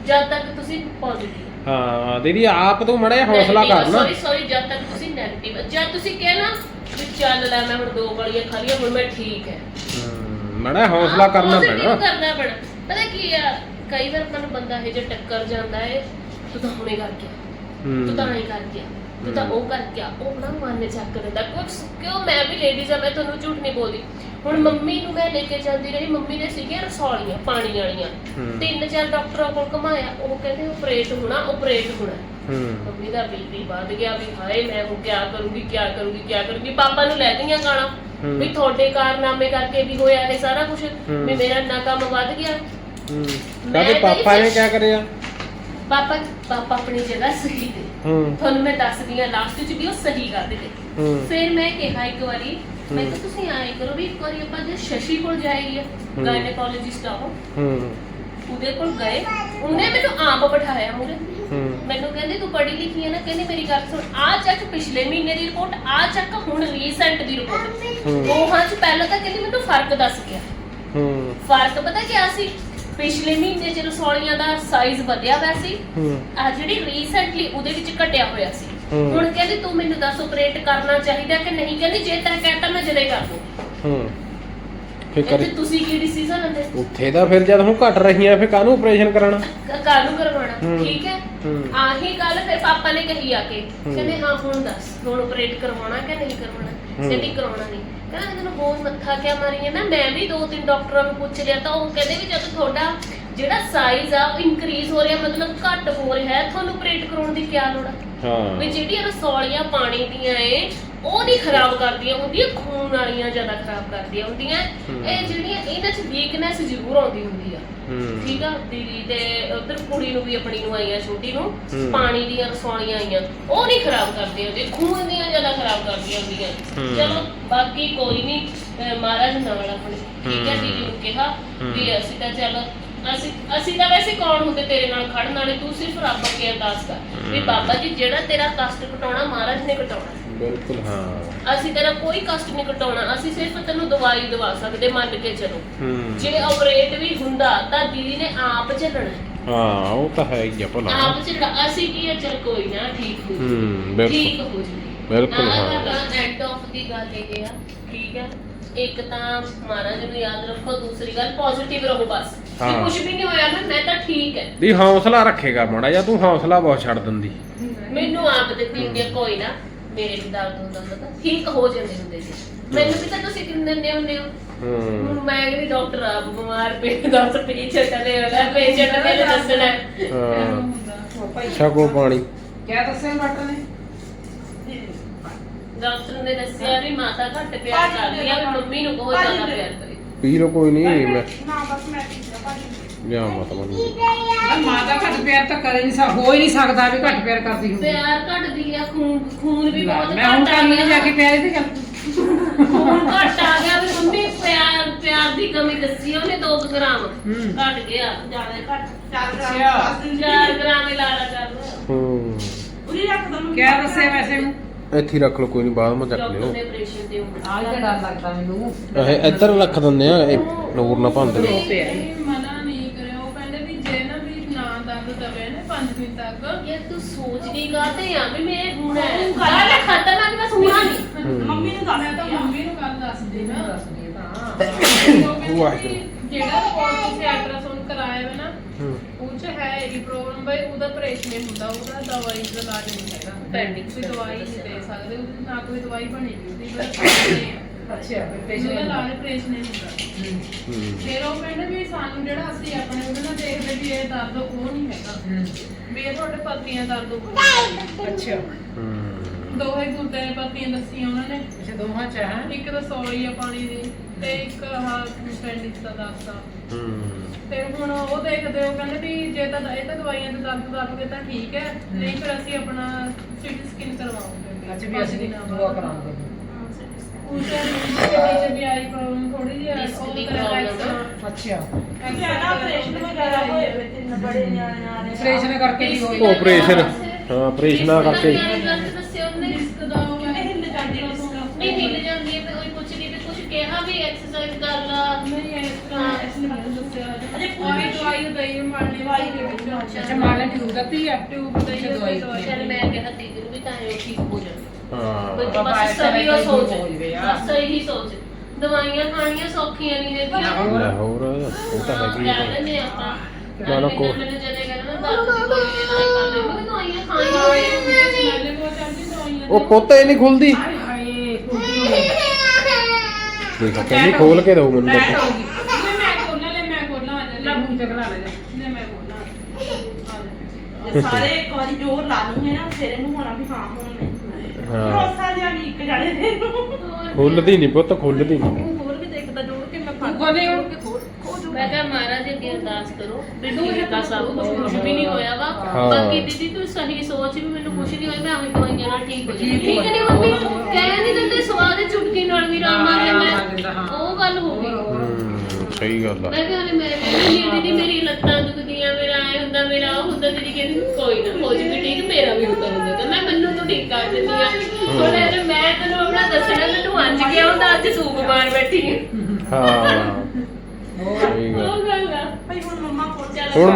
E: ਜਦ ਤੱਕ ਤੁਸੀਂ ਪੋਜ਼ਿਟਿਵ
A: ਹਾਂ। ਦੀਦੀ ਆਪ ਤੂੰ ਮੜੇ ਹੌਸਲਾ ਕਰ ਨਾ
E: ਸੌਰੀ ਸੌਰੀ ਜਦ ਤੱਕ ਤੁਸੀਂ ਨੈਗੇਟਿਵ ਜਦ ਤੁਸੀਂ ਕਹਿਣਾ ਵੀ ਚੱਲ ਲੈ ਮੈਂ ਹੁਣ ਦੋ ਗੋਲੀਆਂ ਖਾ ਲਈਆਂ ਹੁਣ ਮੈਂ ਠੀਕ ਹੈ।
A: ਮੜਾ ਹੌਸਲਾ ਕਰਨਾ
E: Positive
A: ਪੈਣਾ।
E: ਕਰਨਾ ਪੈਣਾ। ਪਤਾ ਕੀ ਆ ਕਈ ਵਾਰ ਆਪਾਂ ਨੂੰ ਬੰਦਾ ਇਹ ਜੇ ਟੱਕਰ ਜਾਂਦਾ ਹੈ ਤੂੰ ਤਾਂ ਹੁਣੇ ਕਰ ਗਿਆ ਤੂੰ ਤਾਂ
A: ਹੂੰ।
E: ਨਹੀਂ ਕਰ ਗਿਆ ਤੂੰ ਤਾਂ ਉਹ ਕਰ ਗਿਆ ਉਹ ਨਾ ਮਨ ਚੱਕ ਲੈਂਦਾ। ਕੁਝ ਕਿਉਂ ਮੈਂ ਵੀ ਲੇਡੀਜ਼ ਆ ਮੈਂ ਤੁਹਾਨੂੰ ਝੂਠ ਨਹੀਂ ਬੋਲਦੀ। ਹੁਣ ਮੰਮੀ ਨੂੰ ਮੈਂ ਲੈ ਕੇ ਜਾਂਦੀ ਰਹੀ ਮੰਮੀ ਦੇ ਸੀਗੀਆਂ ਰਸੌਲੀਆਂ ਪਾਣੀ ਵਾਲੀਆਂ।
A: ਹੂੰ।
E: ਤਿੰਨ ਚਾਰ ਡਾਕਟਰਾਂ ਕੋਲ ਘਮਾਇਆ ਉਹ ਕਹਿੰਦੇ ਆਪਰੇਟ ਹੋਣਾ ਆਪਰੇਟ ਹੋਣਾ।
A: ਹੂੰ।
E: ਮੰਮੀ ਦਾ ਬੀਪੀ ਵੱਧ ਗਿਆ ਵੀ ਹਾਏ ਮੈਂ ਹੁਣ ਕੀ ਕਰੂੰਗੀ ਕੀ ਕਰੂੰਗੀ ਕੀ ਕਰੂੰਗੀ। ਪਾਪਾ ਨੂੰ ਲੈ ਗਈਆਂ ਗਾਣਾ
A: ਹੂੰ।
E: ਵੀ ਤੁਹਾਡੇ ਕਾਰਨਾਮੇ ਕਰਕੇ ਵੀ ਹੋਇਆ ਇਹ ਸਾਰਾ ਕੁਝ
A: ਹੂੰ।
E: ਵੀ ਮੇਰਾ ਇੰਨਾ ਕੰਮ ਵੱਧ ਗਿਆ।
A: ਹੂੰ।
E: ਮੈਂ ਤਾਂ
A: ਪਾਪਾ ਨੇ ਕੀ ਕਰਿਆ?
E: ਪਾਪਾ ਪਾਪਾ ਆਪਣੀ ਜਗ੍ਹਾ ਸਹੀ ਤੇ
A: ਹੂੰ।
E: ਤੁਹਾਨੂੰ ਮੈਂ ਦੱਸਦੀ ਆ ਲਾਸਟ 'ਚ ਵੀ ਉਹ ਸਹੀ ਕਰਦੇ ਤੇ
A: ਹੂੰ।
E: ਫਿਰ ਮੈਂ ਕਿਹਾ ਇੱਕ ਵਾਰੀ ਮੈਂ
A: ਹੂੰ।
E: ਕਿਹਾ ਤੁਸੀਂ ਆਏ ਕਰੋ ਵੀ ਇੱਕ ਵਾਰੀ ਆਪਾਂ ਜੇ ਸ਼ਸ਼ੀ ਕੋਲ ਜਾਈਏ
A: ਹੂੰ।
E: ਗਾਇਨੇਕੋਲੋਜਿਸਟ ਆ ਉਹ।
A: ਹੂੰ।
E: ਉਹਦੇ ਕੋਲ ਗਏ। ਉਹਨੇ ਮੈਨੂੰ ਆਪ ਬਿਠਾਇਆ ਮੂਰੇ
A: ਹੂੰ।
E: ਮੈਨੂੰ ਕਹਿੰਦੀ ਤੂੰ ਪੜ੍ਹੀ ਲਿਖੀ ਹੈ ਨਾ? ਕਹਿੰਦੀ ਮੇਰੀ ਗੱਲ ਸੁਣ ਆ ਚੱਕ ਪਿਛਲੇ ਮਹੀਨੇ ਦੀ ਰਿਪੋਰਟ ਆ ਚੱਕ ਹੁਣ ਰੀਸੈਂਟ ਦੀ ਰਿਪੋਰਟ
A: ਹੂੰ।
E: ਦੋਹਾਂ ਚ ਪਹਿਲਾਂ ਤਾਂ ਕਹਿੰਦੀ ਮੈਨੂੰ ਫ਼ਰਕ ਦੱਸ ਗਿਆ।
A: ਹੂੰ।
E: ਫ਼ਰਕ ਪਤਾ ਕਿਆ ਸੀ? ਪਿਛਲੇ ਮਹੀਨੇ ਚ ਰਸੌਲੀਆਂ ਦਾ ਸਾਈਜ਼ ਵਧਿਆ ਹੋਇਆ ਸੀ
A: ਹੂੰ।
E: ਆ ਜਿਹੜੀ ਰੀਸੈਂਟਲੀ ਉਹਦੇ ਵਿੱਚ ਘਟਿਆ ਹੋਇਆ ਸੀ।
A: ਹੂੰ।
E: ਹੁਣ ਕਹਿੰਦੀ ਤੂੰ ਮੈਨੂੰ ਦੱਸ ਆਪਰੇਟ ਕਰਨਾ ਚਾਹੀਦਾ ਕਿ ਨਹੀਂ? ਕਹਿੰਦੀ ਜੇ ਤੈਂ ਕਹਿਤਾ ਮੈਂ ਜਦੇ ਕਰ ਦੂੰ।
A: ਹੂੰ। ਫੇ
E: ਕਹਿੰਦੀ
A: ਕਰੀ।
E: ਤੁਸੀਂ ਕੀ ਡਿਸੀਜਨ ਲੈਂਦੇ?
A: ਉੱਥੇ ਦਾ ਫਿਰ ਜਦ ਹੁਣ ਘਟ ਰਹੀਆਂ ਫੇ ਕਾਹਨੂੰ ਆਪਰੇਸ਼ਨ ਕਰਾਣਾ
E: ਕਾਹਨੂੰ ਕਰਵਾਉਣਾ?
A: ਹੂੰ।
E: ਠੀਕ ਹੈ?
A: ਹੂੰ।
E: ਆਹੀ ਗੱਲ ਫਿਰ ਪਾਪਾ ਨੇ ਕਹੀ ਆ ਕੇ।
A: ਹੂੰ।
E: ਕਹਿੰਦੇ ਹਾਂ ਹੁਣ ਦੱਸ ਹੁਣ ਆਪਰੇਟ ਕਰਵਾਉਣਾ ਕਿ ਨਹੀਂ ਕਰਵਾਉਣਾ?
A: ਹੂੰ।
E: ਕਹਿੰਦੀ ਨਹੀਂ। ਕਹਿੰਦਾ ਤੈਨੂੰ ਬਹੁਤ ਮੱਥਾ ਕਿਆ ਮਾਰੀ ਹੈ ਨਾ ਮੈਂ ਵੀ ਦੋ ਤਿੰਨ ਡਾਕਟਰਾਂ ਨੂੰ ਪੁੱਛ ਲਿਆ ਤਾਂ ਉਹ ਕਹਿੰਦੇ ਵੀ ਜਦ ਤੁਹਾਡਾ ਜਿਹੜਾ ਸਾਈਜ਼ ਆ ਉਹ ਇਨਕਰੀਜ਼ ਹੋ ਰਿਹਾ ਮਤਲਬ ਘੱਟ ਹੋ ਰਿਹਾ ਹੈ। ਤੁਹਾਨੂੰ ਆਪਰੇਟ ਕਰਾਉਣ ਦੀ ਕੀ ਲੋੜ ਆ?
A: ਹਾਂ।
E: ਵੀ ਜਿਹੜੀਆਂ ਰਸੌਲੀਆਂ ਪਾਣੀ ਦੀਆਂ ਏ ਉਹ ਨਹੀਂ ਖਰਾਬ ਕਰਦੀਆਂ ਹੁੰਦੀਆਂ ਖੂਨ ਵਾਲੀਆਂ ਜ਼ਿਆਦਾ ਖਰਾਬ ਕਰਦੀਆਂ ਹੁੰਦੀਆਂ।
A: ਹਮ।
E: ਇਹ ਜਿਹੜੀਆਂ ਇਹਨਾਂ 'ਚ ਵੀਕਨੈਸ ਜ਼ਰੂਰ ਆਉਂਦੀ ਹੁੰਦੀ ਆ।
A: ਹੂੰ।
E: ਠੀਕ ਆ? ਦੀਦੀ ਤੇ ਉਧਰ ਕੁੜੀ ਨੂੰ ਵੀ ਆਪਣੀ ਨੂੰ ਆਈਆਂ ਛੋਟੀ ਨੂੰ।
A: ਹਮ।
E: ਪਾਣੀ ਦੀਆਂ ਰਸੌਲੀਆਂ ਆਈਆਂ। ਉਹ ਨਹੀਂ ਖਰਾਬ ਕਰਦੀਆਂ ਹੁੰਦੀਆਂ ਖੂਨ ਦੀਆਂ ਜ਼ਿਆਦਾ ਖਰਾਬ ਕਰਦੀਆਂ ਹੁੰਦੀਆਂ।
A: ਹਮ।
E: ਚਲੋ ਬਾਕੀ ਕੋਈ ਨਹੀਂ ਮਹਾਰਾਜ ਨਾਲ ਆਪਣੇ। ਠੀਕ ਹੈ।
A: ਹਮ।
E: ਦੀਦੀ ਨੂੰ ਕਿਹਾ ਵੀ
A: ਹਮ।
E: ਅਸੀਂ ਤਾਂ ਚੱਲ ਅਸੀਂ ਅਸੀਂ ਤਾਂ ਵੈਸੇ ਕੌਣ ਹੁੰਦੇ ਤੇਰੇ ਨਾਲ ਖੜਨ ਵਾਲੇ? ਤੂੰ ਸਿਰਫ ਰੱਬ ਅੱਗੇ ਅਰਦਾਸ ਕਰ। ਵੀ। ਬਾਬਾ ਜੀ ਜਿਹੜਾ ਤੇਰਾ ਕਸ਼ਟ ਘਟਾਉਣਾ ਮਹਾਰਾਜ ਨੇ ਘਟਾਉਣਾ।
A: ਬਿਲਕੁਲ ਹਾਂ।
E: ਅਸੀਂ ਤੇਰਾ ਕੋਈ ਕਸ਼ਟ ਨਹੀਂ ਘਟਾਉਣਾ। ਅਸੀਂ ਸਿਰਫ ਤੈਨੂੰ ਦਵਾਈ ਦਵਾ ਸਕਦੇ ਮੰਨ ਕੇ ਚਲੋ।
A: ਹੂੰ
E: ਜੇ ਆਪਰੇਟ ਵੀ ਹੁੰਦਾ ਤਾਂ ਦੀਦੀ ਨੇ ਆਪ ਝੱਲਣਾ ਹੈ।
A: ਹਾਂ ਉਹ ਤਾਂ ਹੈ ਹੀ ਆ ਭਲਾ।
E: ਆਪ ਝੱਲਣਾ ਅਸੀਂ ਕੀ ਹੈ ਚਲ ਕੋਈ ਨਾ ਠੀਕ ਹੋ ਜਾਊ।
A: ਹੂੰ ਬਿਲਕੁਲ।
E: ਠੀਕ ਹੋ ਜੂਗੀ
A: ਬਿਲਕੁਲ, ਹਾਂ।
E: ਐਂਡ ਆਫ ਦੀ ਗੱਲ ਇਹ ਆ ਠੀਕ ਹੈ ਇੱਕ ਤਾਂ ਮਹਾਰਾਜ ਨੂੰ ਯਾਦ ਰੱਖੋ ਦੂਸਰੀ ਗੱਲ ਪੋਜ਼ਿਟਿਵ ਰਹੋ ਬਸ।
A: ਹਾਂ।
E: ਕਿ ਕੁਝ ਵੀ ਨਹੀਂ ਹੋਇਆ ਨਾ ਮੈਂ ਤਾਂ ਠੀਕ ਹੈ।
A: ਦੀ ਹੌਸਲਾ ਰੱਖੇਗਾ ਮਾੜਾ ਜਾਂ ਤੂੰ ਹੌਸਲਾ ਬਹੁਤ ਛੱਡ ਦਿੰਦੀ।
E: ਮੈਨੂੰ ਆਪ ਤੇ ਕੋਈ ਨਾ ਮੇਰੇ ਵੀ ਦਰਦ ਹੁੰਦਾ ਹੁੰਦਾ ਤਾਂ ਠੀਕ ਹੋ ਜਾਂਦੇ ਹੁੰਦੇ ਸੀ। ਮੈਨੂੰ ਵੀ ਤਾਂ ਤੁਸੀਂ ਕਿੰਨੇ ਦਿੰਦੇ ਹੁੰਦੇ ਹੋ? ਮੈਂ ਵੀ ਡਾਕਟਰ ਆਪ ਬਿਮਾਰ ਪੇ ਦੱਸ ਪੇਸ਼ੈਂਟ ਨੇ ਉਹਦਾ ਪੇਸ਼ੈਂਟ ਨੇ ਦੱਸਣਾ। ਹੈ।
A: ਹਾਂ ਛਕੋ ਪਾਣੀ।
D: ਕਿਆ ਦੱਸਿਆ ਡਾਕਟਰ ਨੇ?
E: ਡਾਕਟਰ ਨੇ ਦੱਸਿਆ ਵੀ ਮਾਤਾ ਘੱਟ ਪਿਆਰ ਕਰਦੀ ਆ ਵੀ ਮੰਮੀ ਨੂੰ ਬਹੁਤ ਜ਼ਿਆਦਾ ਪਿਆਰ ਕਰੇ।
A: ਪੀ ਲੋ ਕੋਈ ਨਹੀਂ ਮੈਂ
C: ਨਾ ਬਸ ਮੈਂ ਠੀਕ ਆ ਭਾਜੀ।
A: ਜਾ ਮਤਲਬ
D: ਮਾਂ ਦਾ ਘੱਟ ਪਿਆਰ ਤਾਂ ਕਰ ਨਹੀਂ ਸਕਦਾ ਹੋ ਹੀ ਨਹੀਂ ਸਕਦਾ ਵੀ ਘੱਟ ਪਿਆਰ ਕਰਦੀ ਹੋਵੇ।
E: ਪਿਆਰ ਘਟਦੀ ਆ ਖੂਨ ਖੂਨ ਵੀ ਬਹੁਤ
D: ਮੈਂ ਹੁਣ
E: ਘੱਟ ਆ
D: ਜਾ
E: ਗਿਆ।
D: ਕੇ ਪਿਆਰ ਇਹਦੇ ਚੱਲ।
E: ਖੂਨ ਘੱਟ ਆ ਗਿਆ ਵੀ ਮੰਮੀ ਪਿਆਰ ਪਿਆਰ ਦੀ ਕਮੀ ਦੱਸੀ ਉਹਨੇ 2 ਗ੍ਰਾਮ।
D: ਹੂੰ।
E: ਘਟ ਗਿਆ ਜ਼ਿਆਦਾ ਘੱਟ।
C: ਚਾਰ
D: ਅੱਛਾ।
C: ਗ੍ਰਾਮ ਦਸ ਦਿਨ
E: 4 ਗ੍ਰਾਮ ਹੀ ਲਾਲਾ ਕਰ ਲਿਆ
A: ਹੂੰ।
C: ਉਰੀ ਰੱਖ ਦਮ
D: ਕਿਆ ਦੱਸਿਆ ਵੈਸੇ ਨੂੰ
A: ਇੱਥੇ ਹੀ ਰੱਖ ਲਓ ਕੋਈ ਨਹੀਂ ਬਾਅਦ ਮੈਂ ਚੱਕ
E: ਡਾਕਟਰ
A: ਲਿਓ
E: ਨੇ ਆਪਰੇਸ਼ਨ ਤੇ
D: ਆਹ ਤਾਂ ਡਰ ਲੱਗਦਾ ਮੈਨੂੰ।
A: ਇਹ ਇੱਧਰ ਰੱਖ ਦਿੰਦੇ ਆ ਇਹ ਨੂਰ ਨਾ ਭੰਦ ਲਿਓ
D: ਪਿਆ।
B: ਨਹੀਂ, ਮਨਾ ਨਹੀਂ ਕਰਿਓ। ਉਹ ਕਹਿੰਦੇ ਵੀ ਜੇ ਨਾ ਵੀ ਨਾ ਦਰਦ ਦਵੇ ਨਾ 5 ਦਿਨ ਤੱਕ।
E: ਯਾਰ ਤੂੰ ਸੋਚਦੀ ਕਾਤੇ ਆ ਵੀ ਮੇਰੇ ਹੁਣ ਹੈ। ਗੱਲ ਖਤਰਨਾਕ ਮੈਂ ਸੁਣਾ ਨਹੀਂ
A: ਹੂੰ।
C: ਮੰਮੀ ਨੂੰ ਦੱਸ
B: ਮੈਂ ਤਾਂ ਮੰਮੀ ਨੂੰ ਗੱਲ ਦੱਸਦੀ ਨਾ
D: ਦੱਸਦੀ ਤਾਂ
B: ਉਹ ਕਹਿੰਦੇ
A: ਵਾਹਿਗੁਰੂ।
B: ਵੀ ਜਿਹੜਾ ਰਿਪੋਰਟ ਤੁਸੀਂ ਅਲਟਰਾਸਾਊਂਡ ਕਰਾਇਆ ਵਾ ਨਾ
A: ਹੂੰ
B: ਉਹ ਚ ਹੈ ਇਹ ਪ੍ਰੋਬਲਮ ਬਈ ਉਹਦਾ ਆਪਰੇਸ਼ਨ ਨਹੀਂ ਹੁੰਦਾ ਉਹਦਾ ਦਵਾਈ ਦਾ ਇਲਾਜ ਨਹੀਂ ਹੈਗਾ।
E: Pending
B: ਕੋਈ ਦਵਾਈ ਨਹੀਂ ਦੇ ਸਕਦੇ ਉਹਦੀ ਨਾ ਕੋਈ ਦਵਾਈ ਬਣੀ ਵੀ ਉਹਦੀ ਬਸ ਉਹਦਾ
D: ਅੱਛਾ ਫਿਰ
B: ਇਲਾਜ ਆਪਰੇਸ਼ਨ ਨਹੀਂ ਹੁੰਦਾ।
A: ਹੂੰ।
B: ਫਿਰ ਉਹ ਕਹਿੰਦੇ ਵੀ ਸਾਨੂੰ ਜਿਹੜਾ ਅਸੀਂ ਆਪਣੇ ਉਹਦੇ ਨਾਲ ਦੇਖਦੇ ਵੀ ਇਹ ਦਰਦ ਉਹ ਨਹੀਂ ਹੈਗਾ। ਵੀ ਇਹ ਤੁਹਾਡੇ ਪੱਤੀਆਂ ਦਰਦ ਹੋਊਗਾ
D: ਅੱਛਾ
A: ਹੂੰ।
B: ਦੋਹੇ ਗੁਰਦੇ ਨੇ ਪੱਤੀਆਂ ਦੱਸੀਆਂ ਉਹਨਾਂ ਨੇ।
D: ਅੱਛਾ ਦੋਹਾਂ ਚ ਹੈ।
B: ਇੱਕ ਤਾਂ ਸੌਲੀ ਆ ਪਾਣੀ ਦੀ। ਤੇ ਇੱਕ ਆਹ ਪੈਂਡਿਕਸ ਦਾ ਦੱਸਦਾ।
A: ਹੂੰ।
B: ਤੇ ਹੁਣ ਉਹ ਦੇਖਦੇ ਹੋ ਕਹਿੰਦੇ ਵੀ ਜੇ ਤਾਂ ਇਹ ਤਾਂ ਦਵਾਈਆਂ ਤੇ ਦਰਦ ਦਰਦ ਤਾਂ ਠੀਕ ਹੈ ਨਹੀਂ ਫਿਰ ਅਸੀਂ ਆਪਣਾ ਸਿਟੀ ਸਕੈਨ ਕਰਵਾਉਂਗੇ।
D: ਅੱਛਾ ਵੀ ਅਸੀਂ ਦੁਆ ਕਰਾਂਗੇ।
B: ਉਸ ਦੇ ਵੀ ਆਈ ਪ੍ਰੋਬਲਮ ਥੋੜੀ ਜਿਹੀ ਉਹ
E: ਦੀ
B: ਕਰਿਆ
E: problem ਆ।
B: extra-
D: ਅੱਛਾ
C: ਜ਼ਿਆਦਾ ਆਪਰੇਸ਼ਨ ਵਗੈਰਾ ਹੋਏ ਵੇ ਤਿੰਨ ਬੜੇ ਨਿਆਣੇ ਆ ਰਹੇ
D: ਆਪਰੇਸ਼ਨ ਕਰਕੇ ਵੀ ਹੋਈ
A: ਆਪਰੇਸ਼ਨ ਹਾਂ ਆਪਰੇਸ਼ਨਾਂ ਕਰਕੇ।
E: ਨਹੀਂ
B: ਇਸ ਤਰ੍ਹਾਂ ਇਸ ਨੇ ਮੈਨੂੰ ਦੱਸਿਆ
C: ਅਜੇ
B: ਉਹ ਵੀ ਦਵਾਈ ਦਈ ਮਾਰਨੀ ਵਾਲੀ ਦੇ ਵਿੱਚ
D: ਅੱਛਾ। ਮਾਰਨ ਦੀ ਜ਼ਰੂਰਤ ਦਿੱਤੀ ਹੈ
B: ਟਿਊਬ ਦਈ
D: ਅੱਛਾ, ਦਵਾਈ।
B: ਦਵਾਈ।
E: ਚੱਲ। ਮੈਂ ਕਿਹਾ ਦੀਦੀ ਨੂੰ ਵੀ ਤਾਂ ਇਹ ਠੀਕ ਹੋ ਜਾਣਾ।
A: ਹਾਂ।
E: ਬਸ
D: ਬਾਬਾ
E: ਬਸ
D: ਐਸਾ
E: ਸਭੀ ਉਹ
D: ਨਹੀਂ
E: ਸੋਚ। ਬਸ ਇਹੀ ਦਵਾਈਆਂ ਖਾਣੀਆਂ ਸੌਖੀਆਂ ਨਹੀਂ ਹੈਗੀਆਂ।
A: ਹੋਰ ਉਹ ਤਾਂ ਹੈਗੀ ਨਾ, ਨਾ, ਕੋ-
E: ਮੈਨੂੰ ਦਰਦ ਦੀ ਦਵਾਈਆਂ ਖਾਣੀਆਂ
A: ਉਹ ਪੁੱਤੇ ਖੁੱਲਦੀ। ਦੇਖੋ ਕਹਿੰਦੀ ਖੋਲ ਕੇ ਦਊ ਮੈਨੂੰ ਤਾਂ
B: ਹੋ ਗਈ ਲੈ ਮੈਂ ਖੋਲਣਾ ਲੈ ਮੈਂ ਖੋਲਣਾ ਆ ਜਾ
D: ਲੈ ਮੂੰਹ ਚੱਕਲਾ ਲੈ ਜਾ
B: ਲੈ ਮੈਂ ਖੋਲਣਾ ਆ ਜਾ
C: ਸਾਰੇ ਇੱਕ ਵਾਰੀ ਜ਼ੋਰ ਲਾ ਲੂਗੇ ਨਾ ਫਿਰ ਇਹਨੂੰ ਹੋਣਾ ਵੀ ਹਾਂ ਹੁਣ ਨਹੀਂ।
A: ਹਾਂ।
C: ਭਰੋਸਾ ਜਿਹਾ ਨਹੀਂ ਇੱਕ ਜਾਣੇ ਦੇ ਨੂੰ।
A: ਖੁੱਲਦੀ ਨਹੀਂ ਪੁੱਤ ਖੁੱਲਦੀ ਨਹੀਂ।
B: ਉਹ ਹੋਰ ਵੀ ਦੇਖਦਾ ਜੋੜ ਕੇ ਮੈਂ ਫੜ
D: ਖੋਲੇ ਹੁਣ।
B: ਕੇ ਖੋਲ ਖੋਲ
E: ਮੈਂ ਕਿਹਾ ਮਹਾਰਾਜ ਅੱਗੇ ਅਰਦਾਸ ਠੀਕ ਆ ਸਭ ਕੁਝ ਕੁਝ ਵੀ ਨਹੀਂ ਹੋਇਆ ਵਾ।
A: ਹਾਂ।
E: ਬਾਕੀ ਦੀਦੀ ਤੂੰ ਸਹੀ ਸੋਚ ਵੀ ਮੈਨੂੰ ਕੁਝ ਨਹੀਂ ਹੋਇਆ ਮੈਂ ਆਪਣੀ ਦਵਾਈਆਂ ਨਾਲ ਠੀਕ ਹੋ ਜਾਣਾ ਠੀਕ ਨਹੀਂ ਮੰਮੀ? ਕਹਿ ਨਹੀਂ ਦਿੰਦੇ ਸਵਾਦ ਦੀ ਚੁਟਕੀ ਨਾਲ ਵੀ ਰਾਮ ਜਾਂਦਾ
D: ਜਾਂਦਾ, ਹਾਂ।
E: ਉਹ ਗੱਲ ਹੋ ਗਈ।
A: ਹੂੰ। ਸਹੀ ਗੱਲ ਆ।
E: ਮੈਂ ਕਿਹਾ ਹਲੇ ਮੈਂ ਕਹਿੰਦੀ ਦੀਦੀ ਮੇਰੀ ਲੱਤਾਂ ਦੁਖਦੀਆਂ ਮੇਰਾ ਐ ਹੁੰਦਾ ਮੇਰਾ ਉਹ ਹੁੰਦਾ ਦੀਦੀ ਕਹਿੰਦੀ ਕੋਈ ਨਾ ਹੋ ਜੂਗੀ ਠੀਕ ਮੇਰਾ ਵੀ ਹੁੰਦਾ ਹੁੰਦਾ ਤਾਂ ਮੈਂ ਮੈਨੂੰ ਤੂੰ ਠੀਕ ਕਰ ਦਿੰਦੀ ਆ। ਹੁਣ ਇਹ ਮੈਂ ਤੈਨੂੰ ਆਪਣਾ ਦੱਸਣਾ ਮੈਨੂੰ ਅੱਜ ਗਿਆ ਹੁੰਦਾ ਅੱਜ ਸੂਪ ਮਾਰ ਬੈਠੀ ਆ।
A: ਹਾਂ।
E: ਆ
C: ਭਾਈ ਹੁਣ ਮੰਮਾ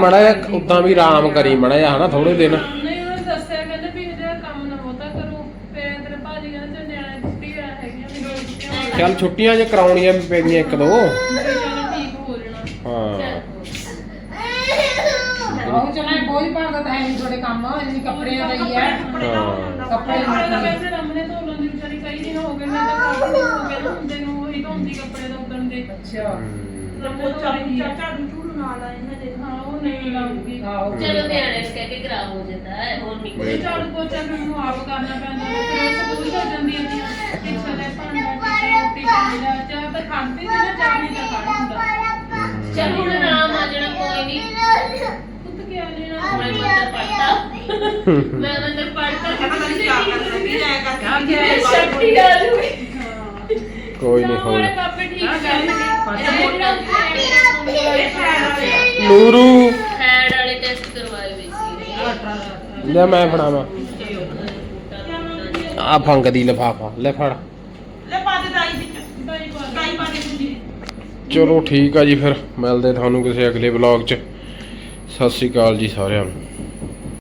A: ਮੜਾ ਜਿਹਾ ਉਦਾਂ ਵੀ ਆਰਾਮ ਕਰੀ ਮੜਾ ਜਿਹਾ ਹਨਾ ਥੋੜੇ ਦਿਨ।
B: ਨਹੀਂ ਉਹਨੇ ਦੱਸਿਆ ਕਹਿੰਦੇ ਵੀ ਇਹਦਾ ਕੰਮ ਨਾ ਹੋਤਾ ਕਰੋ। ਫਿਰ ਤੇਰੇ ਭਾਜੀ ਕਹਿੰਦੇ ਤੇ ਨਿਆਣੇ ਛੁੱਟੀ ਆ ਹੈਗੀਆਂ ਵੀ ਦੋ ਛੁੱਟੀਆਂ ਹੋ
A: ਚੱਲ ਛੁੱਟੀਆਂ ਜੇ ਕਰਾਉਣੀਆਂ ਵੀ ਪੈਂਦੀਆਂ ਇੱਕ ਦੋ।
B: ਗਈਆਂ ਚਲੋ ਠੀਕ ਹੋ ਜਾਣਾ।
A: ਹਾਂ।
D: ਉਹ ਚਲਾ ਕੋਈ ਭਾਰਦਾ ਤਾਂ ਹੈ ਨਹੀਂ ਤੁਹਾਡੇ ਕੰਮ ਇੰਨੀ ਕੱਪੜਿਆਂ ਦਾ ਹੀ ਹੈ
C: ਕੱਪੜੇ ਦਾ ਹੋ
D: ਕੱਪੜੇ
B: ਕੱਪੜੇ ਤਾਂ ਵੈਸੇ ਰਮਨੇ ਧੋ ਲੈਂਦੀ ਵਿਚਾਰੀ ਕਈ ਦਿਨ ਹੋ ਗਏ ਮੈਂ ਤਾਂ ਕਾਫੀ ਦਿਨ ਹੋ ਗਏ ਨਾ ਹੁੰਦੇ ਨੂੰ ਉਹੀ ਧੋਂਦੀ ਕੱਪੜੇ ਦਾ ਉਦਣ ਦੇ।
D: ਅੱਛਾ।
B: ਰਹੀ ਆ
C: ਚਾਚਾ ਝਾੜੂ ਝੂੜੂ ਨਾਲ ਆਏ ਨਾ। ਜੇ
B: ਹਾਂ ਉਹ ਨਹੀਂ ਲਾਉਂਗੀ
D: ਆਹੋ।
E: ਚਲੋ ਨਿਆਣੇ ਨੂੰ ਕਹਿ ਕੇ ਕਰਾ ਹੋ ਜਾਂਦਾ ਹੈ ਹੋਰ ਨਹੀਂ ਕੋਈ।
B: ਝਾੜੂ ਪੋਚਾ ਮੈਨੂੰ ਆਪ ਕਰਨਾ ਪੈਂਦਾ ਫਿਰ ਸਕੂਲ ਚੱਲ ਜਾਂਦੀ ਹੈ। ਟਿਕਸ਼ਨ ਦੇ ਭਾਂਡਾ ਰੋਟੀ ਪਾਣੀ ਦਾ ਚਾਹ ਤਾਂ ਖਾਂਦੀ ਸੀ ਨਾ ਚਾਹ ਨਹੀਂ ਤਾਂ ਖਾਣਾ ਹੁੰਦਾ।
E: ਚਲ ਹੁਣ ਆਰਾਮ ਆ ਜਾਣਾ ਕੋਈ ਨਹੀਂ।
B: ਪੁੱਤ ਕੀ ਲੈਣਾ?
E: ਮੈਂ ਮੰਦਰ ਪੜਤਾ ਮੈਂ ਮੰਦਰ ਪੜਤਾ
C: ਮੈਂ ਲੈ ਕਰਕੇ
E: ਮੈਂ ਸ਼ਕਤੀ ਆ ਜੂਗੀ
A: ਕੋਈ ਨਹੀਂ
E: ਠੀਕ ਕਰਨਗੇ ਇਹ ਮੋਟਾ
A: ਨੂਰੂ।
E: ਹੈਡ ਵਾਲੇ ਟੈਸਟ ਕਰਵਾਏ ਹੋਏ ਸੀ।
A: ਲੈ ਮੈਂ ਫੜਾਵਾਂ। ਆ ਫੰਗ ਦੀ ਲਫਾਫਾ। ਲੈ ਫੜ।
C: ਲੈ ਪਾ ਦੇ ਦਾਈ ਵਿੱਚ। ਦਾਈ ਪਾ ਦੇ ਦੂਜੀ।
A: ਚਲੋ ਠੀਕ ਆ ਜੀ ਫਿਰ। ਮਿਲਦੇ ਤੁਹਾਨੂੰ ਕਿਸੇ ਅਗਲੇ ਵਲੌਗ 'ਚ। ਸਤਿ ਸ਼੍ਰੀ ਅਕਾਲ ਜੀ ਸਾਰਿਆਂ ਨੂੰ।